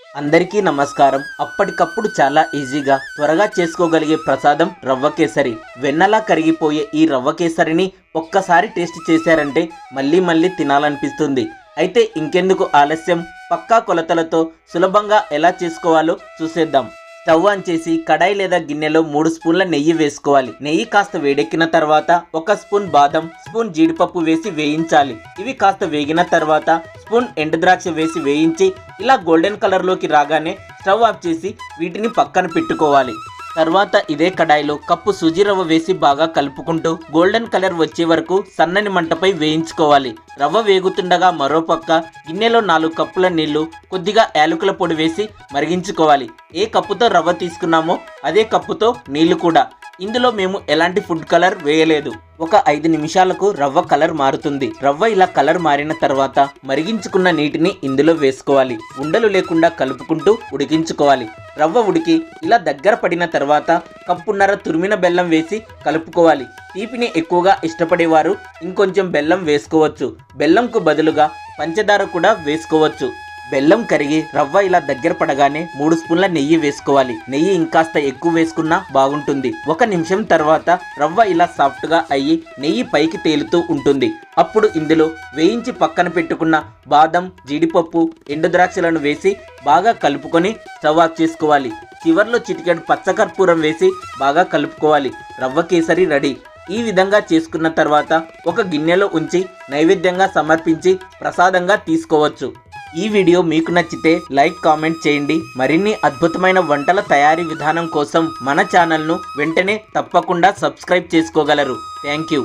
అందరికీ నమస్కారం. అప్పటికప్పుడు చాలా ఈజీగా త్వరగా చేసుకోగలిగే ప్రసాదం రవ్వ కేసరి. వెన్నలా కరిగిపోయే ఈ రవ్వ కేసరిని ఒక్కసారి టేస్ట్ చేశారంటే మళ్ళీ మళ్ళీ తినాలనిపిస్తుంది. అయితే ఇంకెందుకు ఆలస్యం? పక్కా కొలతలతో సులభంగా ఎలా చేసుకోవాలో చూసేద్దాం. స్టవ్ ఆన్ చేసి కడాయి లేదా గిన్నెలో మూడు స్పూన్ల నెయ్యి వేసుకోవాలి. నెయ్యి కాస్త వేడెక్కిన తర్వాత ఒక స్పూన్ బాదం స్పూన్ జీడిపప్పు వేసి వేయించాలి. ఇవి కాస్త వేగిన తర్వాత స్పూన్ ఎండుద్రాక్ష వేసి వేయించి ఇలా గోల్డెన్ కలర్లోకి రాగానే స్టవ్ ఆఫ్ చేసి వీటిని పక్కన పెట్టుకోవాలి. తర్వాత ఇదే కడాయిలో కప్పు సూజీ రవ్వ వేసి బాగా కలుపుకుంటూ గోల్డెన్ కలర్ వచ్చే వరకు సన్నని మంటపై వేయించుకోవాలి. రవ్వ వేగుతుండగా మరో పక్క గిన్నెలో నాలుగు కప్పుల నీళ్ళు కొద్దిగా యాలకుల పొడి వేసి మరిగించుకోవాలి. ఏ కప్పుతో రవ్వ తీసుకున్నామో అదే కప్పుతో నీళ్ళు కూడా. ఇందులో మేము ఎలాంటి ఫుడ్ కలర్ వేయలేదు. ఒక ఐదు నిమిషాలకు రవ్వ కలర్ మారుతుంది. రవ్వ ఇలా కలర్ మారిన తర్వాత మరిగించుకున్న నీటిని ఇందులో వేసుకోవాలి. ఉండలు లేకుండా కలుపుకుంటూ ఉడికించుకోవాలి. రవ్వ ఉడికి ఇలా దగ్గర పడిన తర్వాత కప్పున్నర తురిమిన బెల్లం వేసి కలుపుకోవాలి. తీపిని ఎక్కువగా ఇష్టపడేవారు ఇంకొంచెం బెల్లం వేసుకోవచ్చు. బెల్లంకు బదులుగా పంచదార కూడా వేసుకోవచ్చు. బెల్లం కరిగి రవ్వ ఇలా దగ్గర పడగానే మూడు స్పూన్ల నెయ్యి వేసుకోవాలి. నెయ్యి ఇంకాస్త ఎక్కువ వేసుకున్నా బాగుంటుంది. ఒక నిమిషం తర్వాత రవ్వ ఇలా సాఫ్ట్గా అయ్యి నెయ్యి పైకి తేలుతూ ఉంటుంది. అప్పుడు ఇందులో వేయించి పక్కన పెట్టుకున్న బాదం జీడిపప్పు ఎండుద్రాక్షలను వేసి బాగా కలుపుకొని స్టవ్ ఆఫ్ చేసుకోవాలి. చివర్లో చిటికెడు పచ్చకర్పూరం వేసి బాగా కలుపుకోవాలి. రవ్వ కేసరి రెడీ. ఈ విధంగా చేసుకున్న తర్వాత ఒక గిన్నెలో ఉంచి నైవేద్యంగా సమర్పించి ప్రసాదంగా తీసుకోవచ్చు. ఈ వీడియో మీకు నచ్చితే లైక్ కామెంట్ చేయండి. మరిన్ని అద్భుతమైన వంటల తయారీ విధానం కోసం మన ఛానల్ను వెంటనే తప్పకుండా సబ్స్క్రైబ్ చేసుకోగలరు. Thank you.